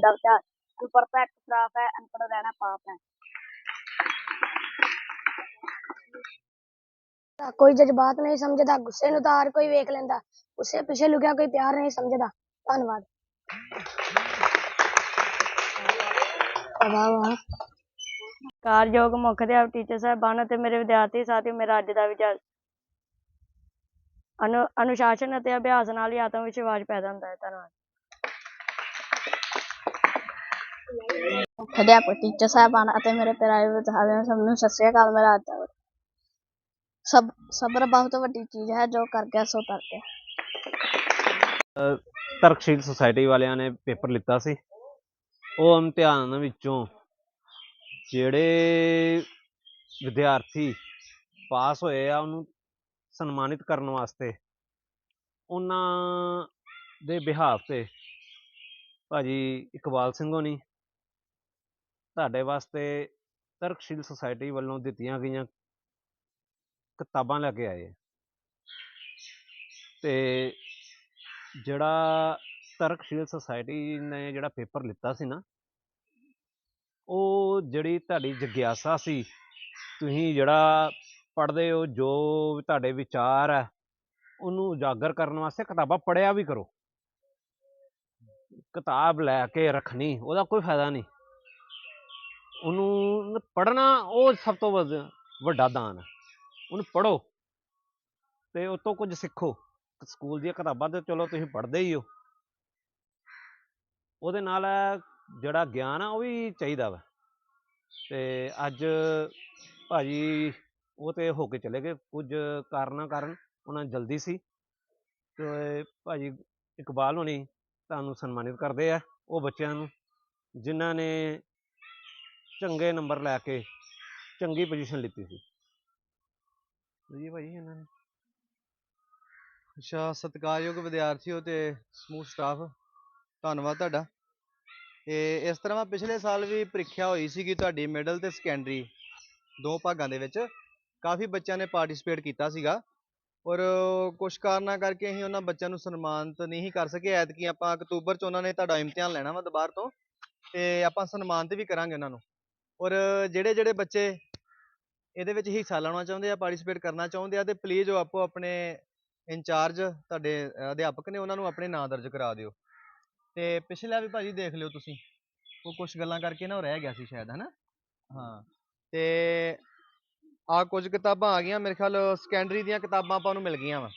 ਦਾ ਵਿਚਾਰ। ਅਨਪੜ੍ਹਤਾ ਇੱਕ ਸ਼ਰਾਪ ਹੈ ਅਨਪੜ੍ਹ ਰਹਿਣਾ ਪਾਪ ਹੈ। ਤਾਂ ਕੋਈ ਜਜ਼ਬਾਤ ਨਹੀਂ ਸਮਝਦਾ ਗੁੱਸੇ ਨੂੰ ਤਾਂ ਹਰ ਕੋਈ ਵੇਖ ਲੈਂਦਾ। ਗੁੱਸੇ ਪਿੱਛੇ ਲੁਕਿਆ ਕੋਈ ਪਿਆਰ ਨਹੀਂ ਸਮਝਦਾ। ਧੰਨਵਾਦ। ਵਾਹ ਵਾਹ। ਕਾਰਯੋਗ ਮੁੱਖ ਅਧਿਆਪਕ ਟੀਚਰ ਸਾਹਿਬਾਨ ਅਤੇ ਮੇਰੇ ਵਿਦਿਆਰਥੀ ਸਾਥੀਓ ਮੇਰਾ ਅੱਜ ਦਾ ਵਿਚਾਰ ਅਨੁ ਅਨੁਸ਼ਾਸਨ ਅਤੇ ਅਭਿਆਸ ਨਾਲ ਹੀ ਆਤਮ ਵਿਸ਼ਵਾਸ ਪੈਦਾ ਹੁੰਦਾ ਹੈ। ਧੰਨਵਾਦ। ਅਧਿਆਪਕ ਟੀਚਰ ਸਾਹਿਬਾਨ ਅਤੇ ਮੇਰੇ ਪਿਆਰੇ ਵਿਦਿਆਰਥੀਆਂ ਸਭ ਨੂੰ, ਸਤਿ ਸ੍ਰੀ ਅਕਾਲ ਮੇਰਾ ਅੱਜ ਦਾ ਸਬਰ ਬਹੁਤ ਵੱਡੀ ਚੀਜ਼ ਹੈ, ਜੋ ਕਰ ਗਿਆ, ਸੋ ਤਰ ਗਿਆ। ਤਰਕਸ਼ੀਲ ਸੁਸਾਇਟੀ ਵਾਲਿਆਂ ਨੇ ਪੇਪਰ ਲਿੱਤਾ ਸੀ। ਉਹ ਇਮਤਿਹਾਨ ਵਿੱਚੋਂ ਜਿਹੜੇ ਵਿਦਿਆਰਥੀ ਪਾਸ ਹੋਏ ਆ, ਉਹਨੂੰ ਸਨਮਾਨਿਤ ਕਰਨ ਵਾਸਤੇ, ਉਹਨਾਂ ਦੇ ਬਿਹਾਫ ਤੇ ਭਾਜੀ ਇਕਬਾਲ ਸਿੰਘ ਹੋਣੀ ਤੁਹਾਡੇ ਵਾਸਤੇ ਤਰਕਸ਼ੀਲ ਸੁਸਾਇਟੀ ਵੱਲੋਂ ਦਿੱਤੀਆਂ ਗਈਆਂ ਕਿਤਾਬਾਂ ਲੈ ਕੇ ਆਏ ਆ। ਤੇ ਜਿਹੜਾ ਤਰਕਸ਼ੀਲ ਸੁਸਾਇਟੀ ਨੇ ਜਿਹੜਾ ਪੇਪਰ ਲਿੱਤਾ ਸੀ ਨਾ, ਉਹ ਜਿਹੜੀ ਤੁਹਾਡੀ ਜਗਿਆਸਾ ਸੀ, ਤੁਸੀਂ ਜਿਹੜਾ ਪੜ੍ਹਦੇ ਹੋ, ਜੋ ਤੁਹਾਡੇ ਵਿਚਾਰ ਹੈ ਉਹਨੂੰ ਉਜਾਗਰ ਕਰਨ ਵਾਸਤੇ ਕਿਤਾਬਾਂ ਪੜ੍ਹਿਆ ਵੀ ਕਰੋ ਕਿਤਾਬ ਲੈ ਕੇ ਰੱਖਣੀ, ਉਹਦਾ ਕੋਈ ਫਾਇਦਾ ਨਹੀਂ ਉਹਨੂੰ ਪੜ੍ਹਨਾ, ਉਹ ਸਭ ਤੋਂ ਵੱਧ- ਵੱਡਾ ਦਾਨ ਹੈ। ਉਹਨੂੰ ਪੜ੍ਹੋ ਤੇ ਉਹ ਤੋਂ ਕੁਝ ਸਿੱਖੋ। ਸਕੂਲ ਦੀਆਂ ਕਿਤਾਬਾਂ ਤੇ ਚਲੋ ਤੁਸੀਂ ਪੜ੍ਹਦੇ ਹੀ ਹੋ। ਉਹਦੇ ਨਾਲ ਜਿਹੜਾ ਗਿਆਨ ਆ, ਉਹ ਵੀ ਚਾਹੀਦਾ ਵਾ। ਤੇ ਅੱਜ ਭਾਜੀ ਉਹ ਤੇ ਹੋ ਕੇ ਚਲੇ ਗਏ। ਕੁਝ ਕਾਰਨਾਂ ਕਾਰਨ ਉਹਨਾਂ ਜਲਦੀ ਸੀ। ਤੇ ਭਾਜੀ ਇਕਬਾਲ ਹੋਣੀ ਤੁਹਾਨੂੰ ਸਨਮਾਨਿਤ ਕਰਦੇ ਆ, ਉਹ ਬੱਚਿਆਂ ਨੂੰ, ਜਿਨ੍ਹਾਂ ਨੇ ਚੰਗੇ ਨੰਬਰ ਲੈ ਕੇ ਚੰਗੀ ਪੋਜੀਸ਼ਨ ਲਿੱਤੀ ਸੀ। ਜੀ ਭਾਜੀ ਇਹਨਾਂ ਨੇ। ਅੱਛਾ, ਸਤਿਕਾਰਯੋਗ ਵਿਦਿਆਰਥੀਓ ਤੇ ਸਮੂਹ ਸਟਾਫ ਧੰਨਵਾਦ ਤੁਹਾਡਾ। ਤੇ ਇਸ ਤਰ੍ਹਾਂ ਪਿਛਲੇ ਸਾਲ ਵੀ ਪ੍ਰੀਖਿਆ ਹੋਈ ਸੀਗੀ ਤੁਹਾਡੀ ਮਿਡਲ ਤੇ ਸੈਕੰਡਰੀ ਦੋ ਭਾਗਾਂ ਦੇ ਵਿੱਚ। ਕਾਫੀ ਬੱਚਿਆਂ ਨੇ ਪਾਰਟਿਸਿਪੇਟ ਕੀਤਾ ਸੀਗਾ। ਔਰ ਕੁਝ ਕਾਰਨਾਂ ਕਰਕੇ ਅਸੀਂ ਉਹਨਾਂ ਬੱਚਿਆਂ ਨੂੰ ਸਨਮਾਨਿਤ ਨਹੀਂ ਕਰ ਸਕੇ। ਐਤਕੀ ਆਪਾਂ ਅਕਤੂਬਰ ਚ ਉਹਨਾਂ ਨੇ ਤੁਹਾਡਾ ਇਮਤਿਹਾਨ ਲੈਣਾ ਵਾ ਦੁਬਾਰ ਤੋਂ। ਤੇ ਆਪਾਂ ਸਨਮਾਨਿਤ ਵੀ ਕਰਾਂਗੇ ਉਹਨਾਂ ਨੂੰ। ਔਰ ਜਿਹੜੇ ਜਿਹੜੇ ਬੱਚੇ ਇਹਦੇ ਵਿੱਚ ਹਿੱਸਾ ਲੈਣਾ ਚਾਹੁੰਦੇ ਆ ਪਾਰਟਿਸਿਪੇਟ ਕਰਨਾ ਚਾਹੁੰਦੇ ਆ, ਤੇ ਪਲੀਜ਼ ਉਹ ਆਪੋ ਆਪਣੇ ਇੰਚਾਰਜ ਤੁਹਾਡੇ ਅਧਿਆਪਕ ਨੇ ਉਹਨਾਂ ਨੂੰ ਆਪਣੇ ਨਾਂ ਦਰਜ ਕਰਾ ਦਿਓ। ਤੇ ਪਿਛਲਾ ਵੀ ਭਾਜੀ ਦੇਖ ਲਿਓ ਤੁਸੀਂ, ਉਹ ਕੁਝ ਗੱਲਾਂ ਕਰਕੇ ਨਾ ਉਹ ਰਹਿ ਗਿਆ ਸੀ ਸ਼ਾਇਦ, ਹਨਾ? ਹਾਂ, ਤੇ ਆ ਕੁਝ ਕਿਤਾਬਾਂ ਆ ਗਈਆਂ, ਮੇਰੇ ਖਿਆਲ ਸੈਕੰਡਰੀ ਦੀਆਂ ਕਿਤਾਬਾਂ ਆਪਾਂ ਨੂੰ ਮਿਲ ਗਈਆਂ ਵਾ।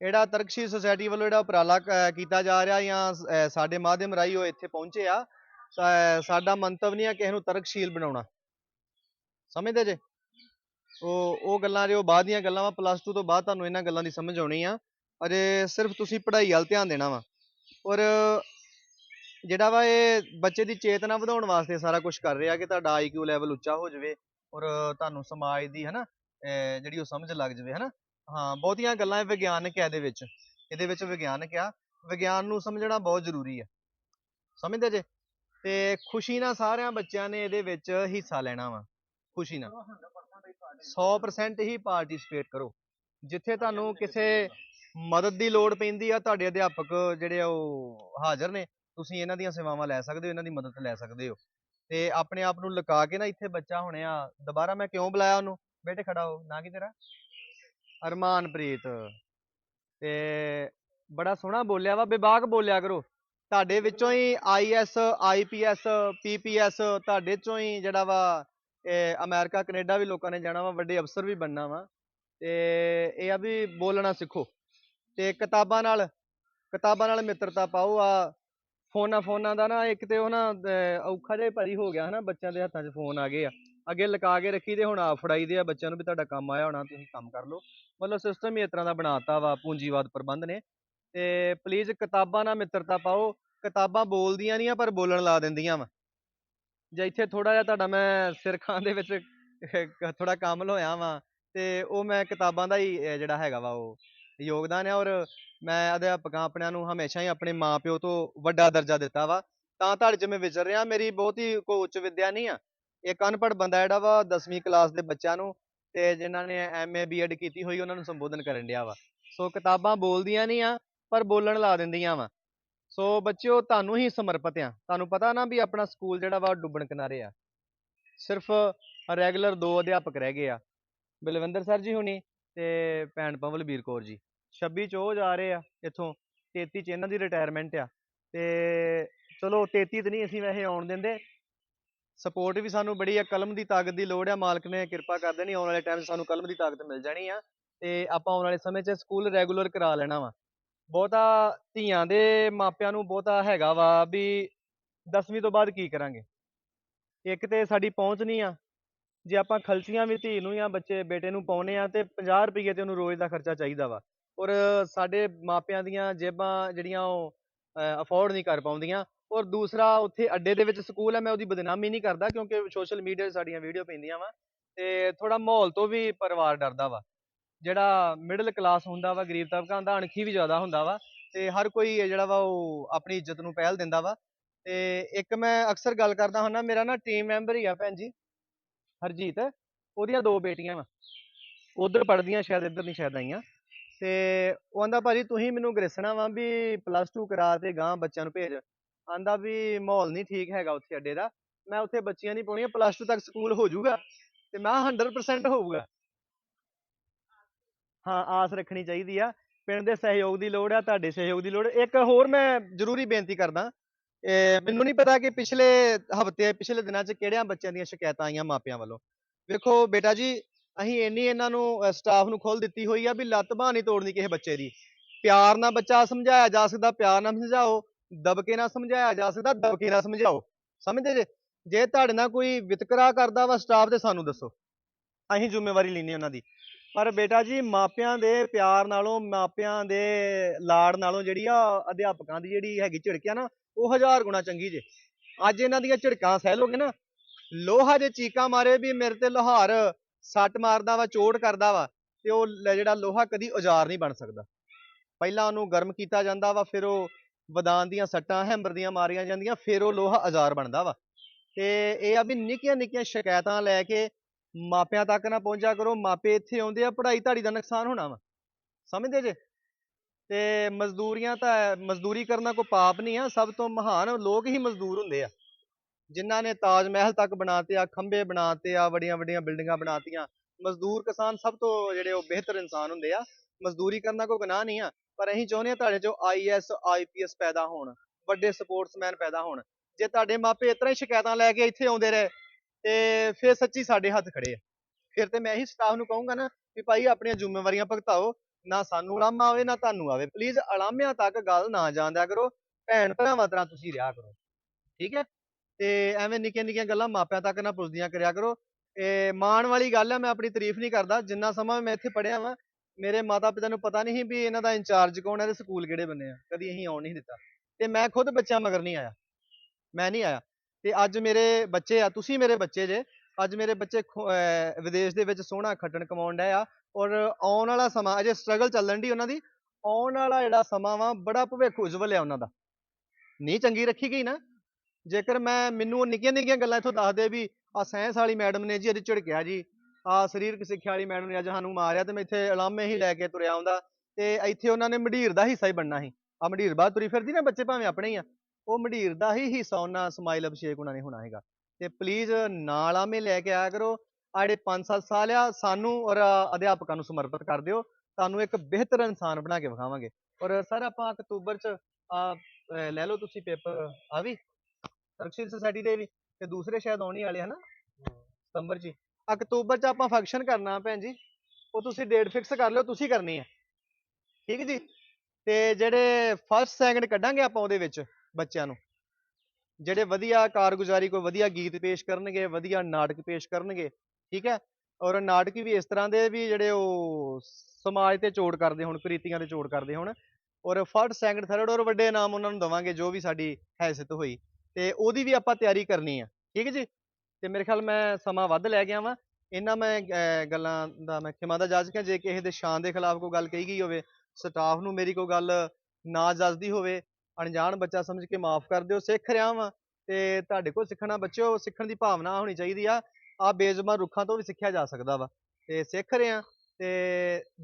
ਜਿਹੜਾ ਤਰਕਸ਼ੀਲ ਸੁਸਾਇਟੀ ਵੱਲੋਂ ਜਿਹੜਾ ਉਪਰਾਲਾ ਕ- ਕੀਤਾ ਜਾ ਰਿਹਾ ਜਾਂ ਸਾਡੇ ਮਾਧਿਅਮ ਰਾਹੀਂ ਉਹ ਇੱਥੇ ਪਹੁੰਚੇ ਆ। ਸਾਡਾ ਮੰਤਵ ਨਹੀਂ ਆ ਕਿਸੇ ਨੂੰ ਤਰਕਸ਼ੀਲ ਬਣਾਉਣਾ। ਸਮਝਦੇ ਜੇ? ਉਹ ਉਹ ਗੱਲਾਂ ਉਹ ਬਾਅਦ ਦੀਆਂ ਗੱਲਾਂ ਵਾ ਪਲੱਸ 2 ਤੋਂ ਬਾਅਦ ਤੁਹਾਨੂੰ ਇਹਨਾਂ ਗੱਲਾਂ ਦੀ ਸਮਝ ਆਉਣੀ ਆ। ਅਜੇ ਸਿਰਫ ਤੁਸੀਂ ਪੜ੍ਹਾਈ ਵੱਲ ਧਿਆਨ ਦੇਣਾ ਵਾ। ਔਰ ਜਿਹੜਾ ਵਾ ਇਹ ਬੱਚੇ ਦੀ ਚੇਤਨਾ ਵਧਾਉਣ ਵਾਸਤੇ ਸਾਰਾ ਕੁਝ ਕਰ ਰਿਹਾ ਕਿ ਤੁਹਾਡਾ ਆਈਕਿਊ ਲੈਵਲ ਉੱਚਾ ਹੋ ਜਾਵੇ ਔਰ ਤੁਹਾਨੂੰ ਸਮਾਜ ਦੀ ਹਨਾ, ਅਹ ਜਿਹੜੀ ਉਹ ਸਮਝ ਲੱਗ ਜਾਵੇ ਹਨਾ। ਹਾਂ, ਬਹੁਤੀਆਂ ਗੱਲਾਂ ਵਿਗਿਆਨਕ ਹੈ ਇਹਦੇ ਵਿੱਚ। ਇਹਦੇ ਵਿੱਚ ਵਿਗਿਆਨਕ ਆ। ਵਿਗਿਆਨ ਨੂੰ ਸਮਝਣਾ ਬਹੁਤ ਜ਼ਰੂਰੀ ਹੈ ਸਮਝਦੇ ਜੇ? ਤੇ ਖੁਸ਼ੀ ਨਾਲ ਸਾਰਿਆਂ ਬੱਚਿਆਂ ਨੇ ਇਹਦੇ ਵਿੱਚ ਹਿੱਸਾ ਲੈਣਾ ਵਾ, ਖੁਸ਼ੀ ਨਾਲ। 100% ਹੀ ਪਾਰਟਿਸਿਪੇਟ ਕਰੋ। ਜਿੱਥੇ ਤੁਹਾਨੂੰ ਕਿਸੇ ਮਦਦ ਦੀ ਲੋੜ ਪੈਂਦੀ ਆ, ਤੁਹਾਡੇ ਅਧਿਆਪਕ ਜਿਹੜੇ ਉਹ ਹਾਜ਼ਰ ਨੇ, ਤੁਸੀਂ ਇਹਨਾਂ ਦੀਆਂ ਸੇਵਾਵਾਂ ਲੈ ਸਕਦੇ ਹੋ, ਇਹਨਾਂ ਦੀ ਮਦਦ ਲੈ ਸਕਦੇ ਹੋ। ਤੇ ਆਪਣੇ ਆਪ ਨੂੰ ਲੁਕਾ ਕੇ ਨਾ ਇੱਥੇ ਬੱਚਾ ਹੁਣੇ ਆ, ਦੁਬਾਰਾ ਮੈਂ ਕਿਉਂ ਬੁਲਾਇਆ ਉਹਨੂੰ? ਬੇਟੇ ਖੜਾ ਹੋ, ਨਾ ਕੀ ਤੇਰਾ? ਅਰਮਾਨਪ੍ਰੀਤ। ਤੇ ਬੜਾ ਸੋਹਣਾ ਬੋਲਿਆ ਵਾ, ਬੇਬਾਕ ਬੋਲਿਆ ਕਰੋ। ਤੁਹਾਡੇ ਵਿੱਚੋਂ ਹੀ ਆਈਐਸ ਆਈਪੀਐਸ ਪੀਪੀਐਸ ਤੁਹਾਡੇ ਚੋਂ ਹੀ ਜਿਹੜਾ ਵਾ, ਇਹ ਅਮਰੀਕਾ, ਕੈਨੇਡਾ ਵੀ ਲੋਕਾਂ ਨੇ ਜਾਣਾ ਵਾ, ਵੱਡੇ ਅਫਸਰ ਵੀ ਬਣਨਾ ਵਾ। ਤੇ ਇਹ ਆ ਵੀ ਬੋਲਣਾ ਸਿੱਖੋ। ਤੇ ਕਿਤਾਬਾਂ ਨਾਲ ਕਿਤਾਬਾਂ ਨਾਲ ਮਿੱਤਰਤਾ ਪਾਓ। ਆ ਫੋਨਾਂ ਫੋਨਾਂ ਦਾ ਨਾ ਇੱਕ ਤੇ ਉਹ ਨਾ ਔਖਾ ਜਿਹਾ ਹੀ ਭਾਰੀ ਹੋ ਗਿਆ ਹਨਾ, ਬੱਚਿਆਂ ਦੇ ਹੱਥਾਂ 'ਚ ਫੋਨ ਆ ਗਏ ਆ। ਅੱਗੇ ਲਗਾ ਕੇ ਰੱਖੀ ਦੇ ਹੁਣ ਆ ਫੜਾਈ ਦੇ ਆ, ਬੱਚਿਆਂ ਨੂੰ ਵੀ ਤੁਹਾਡਾ ਕੰਮ ਆਇਆ ਹੋਣਾ, ਤੁਸੀਂ ਕੰਮ ਕਰ ਲਓ। ਮਤਲਬ ਸਿਸਟਮ ਹੀ ਇਸ ਤਰ੍ਹਾਂ ਦਾ ਬਣਾਤਾ ਵਾ, ਪੂੰਜੀਵਾਦ ਪ੍ਰਬੰਧ ਨੇ। ਤੇ ਪਲੀਜ਼ ਕਿਤਾਬਾਂ ਨਾਲ ਮਿੱਤਰਤਾ ਪਾਓ। ਕਿਤਾਬਾਂ ਬੋਲਦੀਆਂ ਨਹੀਂ ਆ, ਪਰ ਬੋਲਣ ਲਾ ਦਿੰਦੀਆਂ ਵਾ। ਜੇ ਇੱਥੇ ਥੋੜਾ ਜਿਹਾ ਤੁਹਾਡਾ ਮੈਂ ਸਿਰ ਖਾਂ ਦੇ ਵਿੱਚ ਥੋੜਾ ਕਾਮਲ ਹੋਇਆ ਵਾਂ, ਤੇ ਉਹ ਮੈਂ ਕਿਤਾਬਾਂ ਦਾ ਹੀ ਜਿਹੜਾ ਹੈਗਾ ਵਾ, ਉਹ ਯੋਗਦਾਨ ਹੈ ਔਰ ਮੈਂ ਅਧਿਆਪਕਾਂ ਆਪਣਿਆਂ ਨੂੰ ਹਮੇਸ਼ਾ ਹੀ ਆਪਣੇ ਮਾਪਿਓ ਤੋਂ ਵੱਡਾ ਦਰਜਾ ਦਿੱਤਾ ਵਾ। ਤਾਂ ਤੁਹਾਡੇ 'ਚ ਮੈਂ ਵਿਚਰ ਰਿਹਾ, ਮੇਰੀ ਬਹੁਤ ਹੀ ਕੋਈ ਉੱਚ ਵਿੱਦਿਆ ਨਹੀਂ ਆ। ਇੱਕ ਅਨਪੜ੍ਹ ਬੰਦਾ ਜਿਹੜਾ ਵਾ 10ਵੀਂ ਕਲਾਸ ਦੇ ਬੱਚਿਆਂ ਨੂੰ ਤੇ ਜਿਨ੍ਹਾਂ ਨੇ ਐਮਏ ਬੀਐਡ ਕੀਤੀ ਹੋਈ, ਉਹਨਾਂ ਨੂੰ ਸੰਬੋਧਨ ਕਰਨ ਡਿਆ ਵਾ। ਸੋ ਕਿਤਾਬਾਂ ਬੋਲਦੀਆਂ ਨਹੀਂ ਆ ਪਰ ਬੋਲਣ ਲਾ ਦਿੰਦੀਆਂ ਵਾ। ਸੋ ਬੱਚਿਓ, ਤੁਹਾਨੂੰ ਹੀ ਸਮਰਪਿਤ ਆ। ਤੁਹਾਨੂੰ ਪਤਾ ਨਾ ਵੀ ਆਪਣਾ ਸਕੂਲ ਜਿਹੜਾ ਵਾ ਡੁੱਬਣ ਕਿਨਾਰੇ ਆ। ਸਿਰਫ ਰੈਗੂਲਰ ਦੋ ਅਧਿਆਪਕ ਰਹਿ ਗਏ ਆ। ਬਲਵਿੰਦਰ ਸਰ ਜੀ ਹੁਣੀ ਤੇ ਭੈਣ ਪਵਲਬੀਰ ਕੌਰ ਜੀ। 26 ਚ ਉਹ ਜਾ ਰਹੇ ਆ ਇੱਥੋਂ। 33 ਚ ਇਹਨਾਂ ਦੀ ਰਿਟਾਇਰਮੈਂਟ ਆ। ਤੇ ਚਲੋ 33 ਤੇ ਨਹੀਂ ਅਸੀਂ ਵੈਸੇ ਆਉਣ ਦਿੰਦੇ। ਸਪੋਰਟ ਵੀ ਸਾਨੂੰ ਬੜੀ ਆ। ਕਲਮ ਦੀ ਤਾਕਤ ਦੀ ਲੋੜ ਆ। ਮਾਲਕ ਨੇ ਕਿਰਪਾ ਕਰ ਦੇਣੀ। ਆਉਣ ਵਾਲੇ ਟਾਈਮ 'ਚ ਸਾਨੂੰ ਕਲਮ ਦੀ ਤਾਕਤ ਮਿਲ ਜਾਣੀ ਆ। ਤੇ ਆਪਾਂ ਆਉਣ ਵਾਲੇ ਸਮੇਂ 'ਚ ਸਕੂਲ ਰੈਗੂਲਰ ਕਰਾ ਲੈਣਾ ਵਾ। ਬਹੁਤਾ ਧੀਆਂ ਦੇ ਮਾਪਿਆਂ ਨੂੰ ਬਹੁਤਾ ਹੈਗਾ ਵਾ ਵੀ 10ਵੀਂ ਤੋਂ ਬਾਅਦ ਕੀ ਕਰਾਂਗੇ? ਇੱਕ ਤੇ ਸਾਡੀ ਪਹੁੰਚ ਨਹੀਂ ਆ। ਜੇ ਆਪਾਂ ਖਲਸੀਆਂ ਵੀ ਧੀ ਨੂੰ ਜਾਂ ਬੱਚੇ, ਬੇਟੇ ਨੂੰ ਪਾਉਨੇ ਆ ਤੇ 50 ਰੁਪਏ ਤੇ ਉਹਨੂੰ ਰੋਜ਼ ਦਾ ਖਰਚਾ ਚਾਹੀਦਾ ਵਾ। ਔਰ ਸਾਡੇ ਮਾਪਿਆਂ ਦੀਆਂ ਜੇਬਾਂ ਜਿਹੜੀਆਂ ਉਹ ਅਫੋਰਡ ਨਹੀਂ ਕਰ ਪਾਉਂਦੀਆਂ। ਔਰ ਦੂਸਰਾ, ਉੱਥੇ ਅੱਡੇ ਦੇ ਵਿੱਚ ਸਕੂਲ ਹੈ ਮੈਂ ਉਹਦੀ ਬਦਨਾਮੀ ਨਹੀਂ ਕਰਦਾ ਕਿਉਂਕਿ ਸੋਸ਼ਲ ਮੀਡੀਆ 'ਤੇ ਸਾਡੀਆਂ ਵੀਡੀਓ ਪੈਂਦੀਆਂ ਵਾ ਤੇ ਥੋੜਾ ਮਾਹੌਲ ਤੋਂ ਵੀ ਪਰਿਵਾਰ ਡਰਦਾ ਵਾ। ਜਿਹੜਾ ਮਿਡਲ ਕਲਾਸ ਹੁੰਦਾ ਵਾ, ਗਰੀਬ ਤਬਕਾ ਹੁੰਦਾ, ਅਣਖੀ ਵੀ ਜ਼ਿਆਦਾ ਹੁੰਦਾ ਵਾ ਤੇ ਹਰ ਕੋਈ ਜਿਹੜਾ ਵਾ ਉਹ ਆਪਣੀ ਇੱਜ਼ਤ ਨੂੰ ਪਹਿਲ ਦਿੰਦਾ ਵਾ। ਤੇ ਇੱਕ ਮੈਂ ਅਕਸਰ ਗੱਲ ਕਰਦਾ ਹੁੰਦਾ, ਮੇਰਾ ਨਾ ਟੀਮ ਮੈਂਬਰ ਹੀ ਆ ਭੈਣ ਜੀ, ਹਰਜੀਤ। ਉਹਦੀਆਂ ਦੋ ਬੇਟੀਆਂ ਵਾ। ਉਧਰ ਪੜਦੀਆਂ ਸ਼ਾਇਦ ਇੱਧਰ ਨਹੀਂ, ਸ਼ਾਇਦ ਆਈਆਂ। ਤੇ ਉਹ ਆਂਦਾ, ਭਾਜੀ, ਤੁਸੀਂ ਮੈਨੂੰ ਗ੍ਰਿਸਣਾ ਵਾ ਵੀ ਪਲੱਸ 2 ਕਰਾ ਤੇ ਗਾਂ ਬੱਚਿਆਂ ਨੂੰ ਭੇਜ। ਆਂਦਾ ਵੀ, ਮਾਹੌਲ ਨਹੀਂ ਠੀਕ ਹੈਗਾ ਉੱਥੇ ਅੱਡੇ ਦਾ। ਮੈਂ ਉੱਥੇ ਬੱਚੀਆਂ ਨਹੀਂ ਪਾਉਣੀਆਂ ਪਲੱਸ 2 ਤੱਕ ਸਕੂਲ ਹੋ ਜਾਊਗਾ। ਤੇ ਮੈਂ ਕਿਹਾ 100% ਹੋਊਗਾ। ਹਾਂ, ਆਸ ਰੱਖਣੀ ਚਾਹੀਦੀ ਆ। ਪਿੰਡ ਦੇ ਸਹਿਯੋਗ ਦੀ ਲੋੜ ਆ, ਤੁਹਾਡੇ ਸਹਿਯੋਗ ਦੀ ਲੋੜ। ਇੱਕ ਹੋਰ ਮੈਂ ਜ਼ਰੂਰੀ ਬੇਨਤੀ ਕਰਦਾ। ਮੈਨੂੰ ਨਹੀਂ ਪਤਾ ਕਿ ਪਿਛਲੇ ਹਫ਼ਤੇ, ਪਿਛਲੇ ਦਿਨਾਂ 'ਚ ਕਿਹੜਿਆਂ ਬੱਚਿਆਂ ਦੀਆਂ ਸ਼ਿਕਾਇਤਾਂ ਆਈਆਂ ਮਾਪਿਆਂ ਵੱਲੋਂ। ਵੇਖੋ ਬੇਟਾ ਜੀ, ਅਸੀਂ ਇੰਨੀ ਇਹਨਾਂ ਨੂੰ ਸਟਾਫ ਨੂੰ ਖੋਲ ਦਿੱਤੀ ਹੋਈ ਆ ਵੀ ਲੱਤ ਬਾਹ ਨਹੀਂ ਤੋੜਨੀ ਕਿਸੇ ਬੱਚੇ ਦੀ। ਪਿਆਰ ਨਾਲ ਬੱਚਾ ਸਮਝਾਇਆ ਜਾ ਸਕਦਾ, ਪਿਆਰ ਨਾਲ ਸਮਝਾਓ। ਦਬਕੇ ਨਾਲ ਸਮਝਾਇਆ ਜਾ ਸਕਦਾ, ਦਬਕੇ ਨਾਲ ਸਮਝਾਓ। ਸਮਝਦੇ ਜੇ? ਜੇ ਤੁਹਾਡੇ ਨਾਲ ਕੋਈ ਵਿਤਕਰਾ ਕਰਦਾ ਵਾ ਸਟਾਫ ਤੇ ਸਾਨੂੰ ਦੱਸੋ। ਅਸੀਂ ਜ਼ਿੰਮੇਵਾਰੀ ਲੈਣੀ ਉਹਨਾਂ ਦੀ। ਪਰ ਬੇਟਾ ਜੀ, ਮਾਪਿਆਂ ਦੇ ਪਿਆਰ ਨਾਲੋਂ, ਮਾਪਿਆਂ ਦੇ ਲਾੜ ਨਾਲੋਂ ਜਿਹੜੀ ਆ ਅਧਿਆਪਕਾਂ ਦੀ ਜਿਹੜੀ ਹੈਗੀ ਝਿੜਕਿਆ ਨਾ, ਉਹ ਹਜ਼ਾਰ ਗੁਣਾ ਚੰਗੀ ਜੇ। ਅੱਜ ਇਹਨਾਂ ਦੀਆਂ ਝਿੜਕਾਂ ਸਹਿ ਲੋਗੇ ਨਾ, ਲੋਹਾ ਦੇ ਚੀਕਾਂ ਮਾਰੇ ਵੀ ਮੇਰੇ ਤੇ ਲੋਹਾਰ ਸੱਟ ਮਾਰਦਾ ਵਾ, ਚੋਟ ਕਰਦਾ ਵਾ, ਤੇ ਉਹ ਲ- ਜਿਹੜਾ ਲੋਹਾ ਕਦੀ ਔਜ਼ਾਰ ਨਹੀਂ ਬਣ ਸਕਦਾ। ਪਹਿਲਾਂ ਉਹਨੂੰ ਗਰਮ ਕੀਤਾ ਜਾਂਦਾ ਵਾ, ਫਿਰ ਉਹ ਵਦਾਨ ਦੀਆਂ ਸੱਟਾਂ, ਹੈਂਬਰ ਦੀਆਂ ਮਾਰੀਆਂ ਜਾਂਦੀਆਂ, ਫਿਰ ਉਹ ਲੋਹਾ ਔਜ਼ਾਰ ਬਣਦਾ ਵਾ। ਤੇ ਇਹ ਆ ਵੀ ਨਿੱਕੀਆਂ ਨਿੱਕੀਆਂ ਸ਼ਿਕਾਇਤਾਂ ਲੈ ਕੇ ਮਾਪਿਆਂ ਤੱਕ ਨਾ ਪਹੁੰਚਿਆ ਕਰੋ, ਮਾਪੇ ਇੱਥੇ ਆਉਂਦੇ ਆ, ਪੜ੍ਹਾਈ ਤੁਹਾਡੀ ਦਾ ਨੁਕਸਾਨ ਹੋਣਾ ਵਾ। ਸਮਝਦੇ ਜੇ? ਤੇ ਮਜ਼ਦੂਰੀਆਂ ਤਾਂ ਮਜ਼ਦੂਰੀ ਕਰਨਾ ਕੋਈ ਪਾਪ ਨਹੀਂ ਆ, ਸਭ ਤੋਂ ਮਹਾਨ ਲੋਕ ਹੀ ਮਜ਼ਦੂਰ ਹੁੰਦੇ ਆ। ਜਿਨ੍ਹਾਂ ਨੇ ਤਾਜ ਮਹਿਲ ਤੱਕ ਬਣਾਤੇ ਆ, ਖੰਭੇ ਬਣਾਤੇ ਆ, ਵੱਡੀਆਂ ਵੱਡੀਆਂ ਬਿਲਡਿੰਗਾਂ ਬਣਾਤੀਆਂ। ਮਜ਼ਦੂਰ ਕਿਸਾਨ ਸਭ ਤੋਂ ਜਿਹੜੇ ਉਹ ਬਿਹਤਰ ਇਨਸਾਨ ਹੁੰਦੇ ਆ। ਮਜ਼ਦੂਰੀ ਕਰਨਾ ਕੋਈ ਗੁਨਾਹ ਨਹੀਂ ਆ, ਪਰ ਅਸੀਂ ਚਾਹੁੰਦੇ ਆ ਤੁਹਾਡੇ ਚੋਂ ਆਈਐਸ ਆਈਪੀਐਸ ਪੈਦਾ ਹੋਣ, ਵੱਡੇ ਸਪੋਰਟਸਮੈਨ ਪੈਦਾ ਹੋਣ। ਜੇ ਤੁਹਾਡੇ ਮਾਪੇ ਇਸ ਤਰ੍ਹਾਂ ਹੀ ਸ਼ਿਕਾਇਤਾਂ ਲੈ ਕੇ ਇੱਥੇ ਆਉਂਦੇ ਰਹੇ ਤੇ ਫਿਰ ਸੱਚੀ ਸਾਡੇ ਹੱਥ ਖੜੇ ਆ। ਫਿਰ ਤੇ ਮੈਂ ਹੀ ਸਟਾਫ ਨੂੰ ਕਹੂੰਗਾ ਨਾ ਵੀ ਭਾਈ ਆਪਣੀਆਂ ਜ਼ਿੰਮੇਵਾਰੀਆਂ ਭਗਤਾਓ, ਨਾ ਸਾਨੂੰ ਉਲਾਮਾ ਆਵੇ, ਨਾ ਤੁਹਾਨੂੰ ਆਵੇ। ਪਲੀਜ਼ ਅਲਾਮਿਆਂ ਤੱਕ ਗੱਲ ਨਾ ਜਾਂਦਿਆ ਕਰੋ। ਭੈਣ ਭਰਾਵਾਂ ਤਰ੍ਹਾਂ ਤੁਸੀਂ ਰਿਹਾ ਕਰੋ। ਠੀਕ ਹੈ? ਤੇ ਐਵੇਂ ਨਿੱਕੀਆਂ ਨਿੱਕੀਆਂ ਗੱਲਾਂ ਮਾਪਿਆਂ ਤੱਕ ਨਾ ਪੁੱਛਦੀਆਂ ਕਰਿਆ ਕਰੋ। ਇਹ ਮਾਣ ਵਾਲੀ ਗੱਲ ਹੈ ਮੈਂ ਆਪਣੀ ਤਾਰੀਫ ਨਹੀਂ ਕਰਦਾ। ਜਿੰਨਾ ਸਮਾਂ ਮੈਂ ਇੱਥੇ ਪੜਿਆ ਵਾਂ, ਮੇਰੇ ਮਾਤਾ ਪਿਤਾ ਨੂੰ ਪਤਾ ਨਹੀਂ ਸੀ ਵੀ ਇਹਨਾਂ ਦਾ ਇੰਚਾਰਜ ਕੌਣ ਹੈ ਤੇ ਸਕੂਲ ਕਿਹੜੇ ਬੰਨੇ ਆ। ਕਦੀ ਅਸੀਂ ਆਉਣ ਨਹੀਂ ਦਿੱਤਾ। ਤੇ ਮੈਂ ਖੁਦ ਬੱਚਿਆਂ ਮਗਰ ਨਹੀਂ ਆਇਆ। ਮੈਂ ਨਹੀਂ ਆਇਆ। ਤੇ ਅੱਜ ਮੇਰੇ ਬੱਚੇ ਆ, ਤੁਸੀਂ ਮੇਰੇ ਬੱਚੇ ਜੇ, ਅੱਜ ਮੇਰੇ ਬੱਚੇ ਖੁ- ਅਹ, ਵਿਦੇਸ਼ ਦੇ ਵਿੱਚ ਸੋਹਣਾ ਖੱਟਣ ਕਮਾਉਣ ਡਏ ਆ ਔਰ ਆਉਣ ਵਾਲਾ ਸਮਾਂ, ਅਜੇ ਸਟਰਗਲ ਚੱਲਣ ਦੀ ਉਹਨਾਂ ਦੀ, ਆਉਣ ਵਾਲਾ ਜਿਹੜਾ ਸਮਾਂ ਵਾ ਬੜਾ ਭਵਿੱਖ ਉਜਵਲ ਆ ਉਹਨਾਂ ਦਾ। ਨਹੀਂ ਚੰਗੀ ਰੱਖੀ ਗਈ ਨਾ? ਜੇਕਰ ਮੈਂ, ਮੈਨੂੰ ਉਹ ਨਿੱਕੀਆਂ ਨਿੱਕੀਆਂ ਗੱਲਾਂ ਇੱਥੋਂ ਦੱਸਦੇ ਵੀ ਆ ਸਾਇੰਸ ਵਾਲੀ ਮੈਡਮ ਨੇ ਜੀ ਅੱਜ ਝਿੜਕਿਆ ਜੀ ਆ ਸਰੀਰਕ ਸਿੱਖਿਆ ਵਾਲੀ ਮੈਡਮ ਨੇ ਅੱਜ ਸਾਨੂੰ ਮਾਰਿਆ ਤੇ ਮੈਂ ਇੱਥੇ ਇਲਾਮੇ ਹੀ ਲੈ ਕੇ ਤੁਰਿਆ ਆਉਂਦਾ ਤੇ ਇੱਥੇ ਉਹਨਾਂ ਨੇ ਮੰਡੀਰ ਦਾ ਹਿੱਸਾ ਹੀ ਬਣਨਾ ਸੀ। ਆ ਮੰਡੀਰ ਬਾਅਦ ਤੁਰੀ ਫਿਰਦੀ ਨਾ ਬੱਚੇ ਭਾਵੇਂ ਆਪਣੇ ਹੀ ਆ। ਉਹ ਮੰਡੀਰ ਦਾ ਹੀ ਹਿੱਸਾ ਉਹਨਾਂ ਸਮਾਈਲ ਅਭਿਸ਼ੇਕ ਉਹਨਾਂ ਨੇ ਹੋਣਾ ਹੈਗਾ। ਤੇ ਪਲੀਜ਼ ਨਾਲ ਆਵੇਂ ਲੈ ਕੇ ਆਇਆ ਕਰੋ। ਆ ਜਿਹੜੇ 5-7 ਸਾਲ ਆ, ਸਾਨੂੰ ਔਰ ਅਧਿਆਪਕਾਂ ਨੂੰ ਸਮਰਪਿਤ ਕਰ ਦਿਓ। ਤੁਹਾਨੂੰ ਇੱਕ ਬਿਹਤਰ ਇਨਸਾਨ ਬਣਾ ਕੇ ਵਿਖਾਵਾਂਗੇ। ਔਰ ਸਰ, ਆਪਾਂ ਅਕਤੂਬਰ ਚ, ਆ ਲੈ ਲਓ ਤੁਸੀਂ ਪੇਪਰ। ਆ ਵੀ? ਤਰਕਸ਼ੀਲ ਸੁਸਾਇਟੀ ਦੇ ਵੀ। ਤੇ ਦੂਸਰੇ ਸ਼ਾਇਦ ਆਉਣੀ ਵਾਲੇ ਹਨਾ ਸਤੰਬਰ ਚ ਹੀ। ਅਕਤੂਬਰ ਚ ਆਪਾਂ ਫੰਕਸ਼ਨ ਕਰਨਾ ਭੈਣ ਜੀ। ਉਹ ਤੁਸੀਂ ਡੇਟ ਫਿਕਸ ਕਰ ਲਿਓ, ਤੁਸੀਂ ਕਰਨੀ ਹੈ ਠੀਕ ਜੀ? ਤੇ ਜਿਹੜੇ ਫਸਟ ਸੈਕਿੰਡ ਕੱਢਾਂਗੇ ਆਪਾਂ ਉਹਦੇ ਵਿੱਚ। ਬੱਚਿਆਂ ਨੂੰ। ਜਿਹੜੇ ਵਧੀਆ ਕਾਰਗੁਜ਼ਾਰੀ, ਕੋਈ ਵਧੀਆ ਗੀਤ ਪੇਸ਼ ਕਰਨਗੇ, ਵਧੀਆ ਨਾਟਕ ਪੇਸ਼ ਕਰਨਗੇ, ਠੀਕ ਹੈ? ਔਰ ਨਾਟਕੀ ਵੀ ਇਸ ਤਰ੍ਹਾਂ ਦੇ ਵੀ ਜਿਹੜੇ ਉਹ ਸਮਾਜ ਤੇ ਚੋੜ ਕਰਦੇ ਹੋਣ ਕੁਰੀਤੀਆਂ ਤੇ ਚੋੜ ਕਰਦੇ ਹੋਣ। ਔਰ ਫਸਟ ਸੈਕਿੰਡ ਥਰਡ ਔਰ ਵੱਡੇ ਇਨਾਮ ਉਹਨਾਂ ਨੂੰ ਦਵਾਂਗੇ, ਜੋ ਵੀ ਸਾਡੀ ਹੈਸੀਅਤ ਹੋਈ। ਤੇ ਉਹਦੀ ਵੀ ਆਪਾਂ ਤਿਆਰੀ ਕਰਨੀ ਆ, ਠੀਕ ਹੈ ਜੀ? ਤੇ ਮੇਰੇ ਖਿਆਲ ਮੈਂ ਸਮਾਂ ਵੱਧ ਲੈ ਗਿਆ ਵਾਂ। ਇਹਨਾਂ ਮੈਂ ਗੱਲਾਂ ਦਾ ਮੈਂ ਖਿਮਾ ਦਾ ਜਾਚ ਕਿ ਜੇ ਕਿਸੇ ਦੇ ਸ਼ਾਨ ਦੇ ਖਿਲਾਫ ਕੋਈ ਗੱਲ ਕਹੀ ਗਈ ਹੋਵੇ, ਸਟਾਫ ਨੂੰ ਮੇਰੀ ਕੋਈ ਗੱਲ ਨਾ ਜੱਜਦੀ ਹੋਵੇ ਅਣਜਾਣ ਬੱਚਾ ਸਮਝ ਕੇ ਮਾਫ ਕਰ ਦਿਓ, ਸਿੱਖ ਰਿਹਾ ਵਾਂ ਤੇ ਤੁਹਾਡੇ ਕੋਲ ਸਿੱਖਣਾ ਬੱਚਿਓ, ਸਿੱਖਣ ਦੀ ਭਾਵਨਾ ਹੋਣੀ ਚਾਹੀਦੀ ਆ ਆ ਬੇਜ਼ੁਬਾਨ ਰੁੱਖਾਂ ਤੋਂ ਵੀ ਸਿੱਖਿਆ ਜਾ ਸਕਦਾ ਵਾ ਤੇ ਸਿੱਖ ਰਹੇ ਆ ਤੇ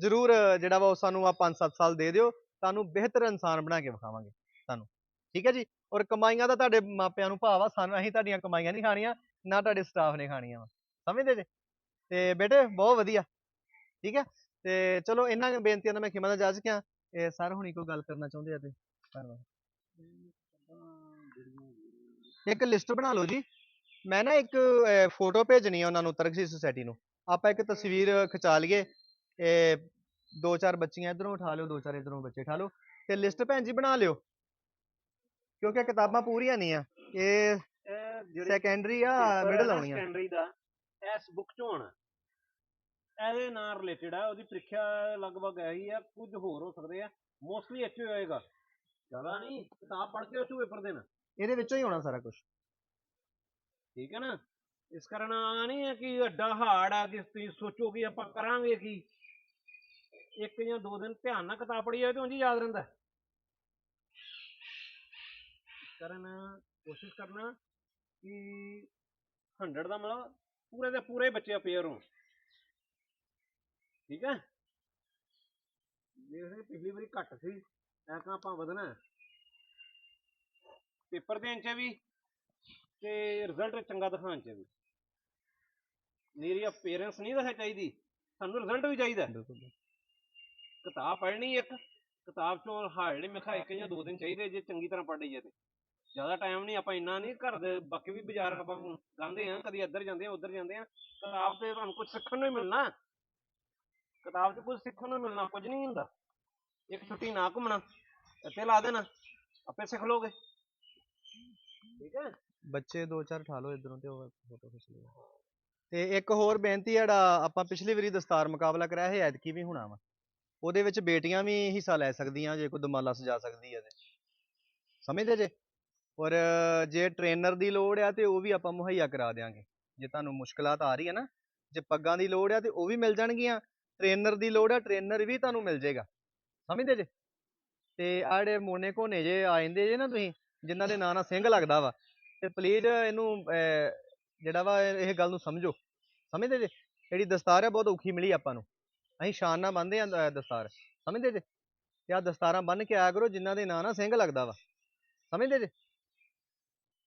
ਜ਼ਰੂਰ ਜਿਹੜਾ ਵਾ ਉਹ ਸਾਨੂੰ ਆ 5-7 ਸਾਲ ਦੇ ਦਿਓ, ਤੁਹਾਨੂੰ ਬਿਹਤਰ ਇਨਸਾਨ ਬਣਾ ਕੇ ਵਿਖਾਵਾਂਗੇ ਤੁਹਾਨੂੰ ਠੀਕ ਹੈ ਜੀ? ਔਰ ਕਮਾਈਆਂ ਦਾ ਤੁਹਾਡੇ ਮਾਪਿਆਂ ਨੂੰ ਭਾਵ ਆ, ਸਾਨੂੰ ਅਸੀਂ ਤੁਹਾਡੀਆਂ ਕਮਾਈਆਂ ਨਹੀਂ ਖਾਣੀਆਂ, ਨਾ ਤੁਹਾਡੇ ਸਟਾਫ ਨੇ ਖਾਣੀਆਂ ਵਾ, ਸਮਝਦੇ ਜੇ? ਤੇ ਬੇਟੇ ਬਹੁਤ ਵਧੀਆ, ਠੀਕ ਹੈ? ਤੇ ਚਲੋ ਇਹਨਾਂ ਬੇਨਤੀਆਂ ਦਾ ਮੈਂ ਖਿਮਾ ਦਾ ਜਾ ਕਿਆ ਇਹ ਸਰ ਹੁਣੀ ਕੋਈ ਗੱਲ ਕਰਨਾ ਚਾਹੁੰਦੇ ਆ ਤੇ ਧੰਨਵਾਦ। ਇੱਕ ਲਿਸਟ ਬਣਾ ਲਓ ਜੀ। ਮੈਂ ਨਾ ਇੱਕ ਫੋਟੋ ਭੇਜਣੀ ਆ ਉਹਨਾਂ ਨੂੰ ਤਰਕਸ਼ੀ ਸੁਸਾਇਟੀ ਨੂੰ। ਆਪਾਂ ਇੱਕ ਤਸਵੀਰ ਖਿਚਾ ਲਈਏ। ਇਹ ਦੋ ਚਾਰ ਬੱਚੀਆਂ ਇਧਰੋਂ ਉਠਾ ਲਿਓ ਦੋ ਚਾਰ ਇਧਰੋਂ ਬੱਚੇ ਉਠਾ ਲਓ। ਤੇ ਲਿਸਟ ਭੈਣ ਜੀ ਬਣਾ ਲਿਓ। ਕਿਉਂਕਿ ਕਿਤਾਬਾਂ ਪੂਰੀਆਂ ਨਹੀਂ ਆ। ਇਹ ਸੈਕੰਡਰੀ ਆ ਮਿਡਲ ਆਉਣੀਆਂ। ਸੈਕੰਡਰੀ ਦਾ ਇਸ ਬੁੱਕ ਚੋਂ ਆਉਣਾ। ਇਹਦੇ ਨਾਲ ਰਿਲੇਟਡ ਆ ਉਹਦੀ ਪ੍ਰੀਖਿਆ ਲਗਭਗ ਇਹੀ ਆ ਕੁਝ ਹੋਰ ਹੋ ਸਕਦੇ ਆ। ਮੋਸਟਲੀ ਇੱਥੇ ਹੋਏਗਾ। ਜ਼ਿਆਦਾ ਨਹੀਂ ਕਿਤਾਬ ਪੜ੍ਹ ਕੇ ਉੱਥੇ ਪੇਪਰ ਦੇਣਾ। ਇਹਦੇ ਵਿੱਚੋਂ ਹੀ ਹੋਣਾ ਸਾਰਾ ਕੁਝ ਠੀਕ ਹੈ ਨਾ? ਇਸ ਕਾਰਨ ਆ ਨਹੀਂ ਹੈ ਕਿ ਅੱਡਾ ਹਾਰਡ ਆ ਕਿ ਤੁਸੀਂ ਸੋਚੋ ਕਿ ਆਪਾਂ ਕਰਾਂਗੇ ਕੀ। ਇੱਕ ਜਾਂ ਦੋ ਦਿਨ ਧਿਆਨ ਨਾਲ ਕਿਤਾਬ ਪੜ੍ਹੀ ਜਾਵੇ ਤੇ ਉਂਝ ਯਾਦ ਰਹਿੰਦਾ। ਇਸ ਕਾਰਨ ਕੋਸ਼ਿਸ਼ ਕਰਨਾ ਕਿ 100 ਦਾ ਮਤਲਬ ਪੂਰੇ ਦੇ ਪੂਰੇ ਬੱਚੇ ਅਪੇਅਰ ਹੋਣ। ਠੀਕ ਹੈ? ਜੇ ਪਿਛਲੀ ਵਾਰੀ ਘੱਟ ਸੀ ਐਸਾ ਆਪਾਂ ਵਧਣਾ। ਪੇਪਰ ਦੇਣ ਚ ਵੀ ਤੇ ਰਿਜ਼ਲਟ ਚੰਗਾ ਦਿਖਾਉਣ ਚ ਵੀ। ਮੇਰੀ ਪੇਰੈਂਟਸ ਨਹੀਂ ਦਿਖਾ ਚਾਹੀਦੀ ਸਾਨੂੰ ਰਿਜ਼ਲਟ ਵੀ ਚਾਹੀਦਾ। ਬਿਲਕੁਲ ਕਿਤਾਬ ਪੜ੍ਹਨੀ ਇੱਕ ਕਿਤਾਬ ਚੋਂ ਹਾਰਡਲੀ ਮੈਂ ਕਿਹਾ ਇੱਕ ਜਾਂ ਦੋ ਦਿਨ ਚਾਹੀਦੇ ਜੇ ਚੰਗੀ ਤਰ੍ਹਾਂ ਪੜ੍ਹ ਲਈਏ ਤੇ। ਜ਼ਿਆਦਾ ਟਾਈਮ ਨਹੀਂ ਆਪਾਂ ਇੰਨਾ ਨਹੀਂ ਘਰ ਦੇ ਬਾਕੀ ਵੀ ਬਾਜ਼ਾਰ ਆਪਾਂ ਜਾਂਦੇ ਆ ਕਦੀ ਇੱਧਰ ਜਾਂਦੇ ਆ ਉੱਧਰ ਜਾਂਦੇ ਆ ਕਿਤਾਬ ਤੇ ਤੁਹਾਨੂੰ ਕੁਝ ਸਿੱਖਣ ਨੂੰ ਹੀ ਮਿਲਣਾ। ਕਿਤਾਬ 'ਚ ਕੁਝ ਸਿੱਖਣ ਨੂੰ ਮਿਲਣਾ ਕੁਝ ਨਹੀਂ ਹੁੰਦਾ। ਇੱਕ ਛੁੱਟੀ ਨਾ ਘੁੰਮਣਾ ਇੱਥੇ ਲਾ ਦੇਣਾ ਆਪੇ ਸਿੱਖ ਲੋਗੇ। ਠੀਕ ਹੈ? ਬੱਚੇ ਦੋ ਚਾਰ ਉਠਾ ਲਓ ਇਧਰੋਂ ਤੇ ਉਹ ਫੋਟੋ ਖਿੱਚ ਲਿਓ ਤੇ ਇੱਕ ਹੋਰ ਬੇਨਤੀ ਜਿਹੜਾ ਆਪਾਂ ਪਿਛਲੀ ਵਾਰੀ ਦਸਤਾਰ ਮੁਕਾਬਲਾ ਕਰਾਇਆ ਸੀ, ਐਤਕੀ ਵੀ ਹੋਣਾ ਵਾ। ਉਹਦੇ ਵਿੱਚ ਬੇਟੀਆਂ ਵੀ ਹਿੱਸਾ ਲੈ ਸਕਦੀਆਂ, ਜੇ ਕੋਈ ਦਮਾਲਾ ਸਜਾ ਸਕਦੀ ਹੈ ਤੇ। ਸਮਝਦੇ ਜੇ? ਔਰ ਜੇ ਟ੍ਰੇਨਰ ਦੀ ਲੋੜ ਆ ਤੇ ਉਹ ਵੀ ਆਪਾਂ ਮੁਹੱਈਆ ਕਰਾ ਦਿਆਂਗੇ। ਜੇ ਤੁਹਾਨੂੰ ਮੁਸ਼ਕਲਾਤ ਆ ਰਹੀ ਹੈ ਨਾ, ਜੇ ਪੱਗਾਂ ਦੀ ਲੋੜ ਆ ਤੇ ਉਹ ਵੀ ਮਿਲ ਜਾਣਗੀਆਂ। ਟ੍ਰੇਨਰ ਦੀ ਲੋੜ ਆ, ਟ੍ਰੇਨਰ ਵੀ ਤੁਹਾਨੂੰ ਮਿਲ ਜਾਏਗਾ। ਸਮਝਦੇ ਜੇ? ਤੇ ਆਹ ਮੋਨੇ ਕੋਨੇ ਜੇ ਆ ਜਾਂਦੇ ਜੇ ਨਾ ਤੁਸੀਂ ਜਿਨ੍ਹਾਂ ਦੇ ਨਾਂ ਨਾਲ ਸਿੰਘ ਲੱਗਦਾ ਵਾ, ਤੇ ਪਲੀਜ਼ ਇਹਨੂੰ ਜਿਹੜਾ ਵਾ ਇਹ ਗੱਲ ਨੂੰ ਸਮਝੋ। ਸਮਝਦੇ ਜੇ? ਜਿਹੜੀ ਦਸਤਾਰ ਹੈ ਬਹੁਤ ਔਖੀ ਮਿਲੀ ਆਪਾਂ ਨੂੰ। ਅਸੀਂ ਸ਼ਾਨ ਨਾਲ ਬੰਨ੍ਹਦੇ ਆ ਦਸਤਾਰ। ਸਮਝਦੇ ਜੇ? ਤੇ ਆ ਦਸਤਾਰਾਂ ਬੰਨ ਕੇ ਆਇਆ ਕਰੋ, ਜਿਨ੍ਹਾਂ ਦੇ ਨਾਂ ਨਾਲ ਸਿੰਘ ਲੱਗਦਾ ਵਾ। ਸਮਝਦੇ ਜੇ?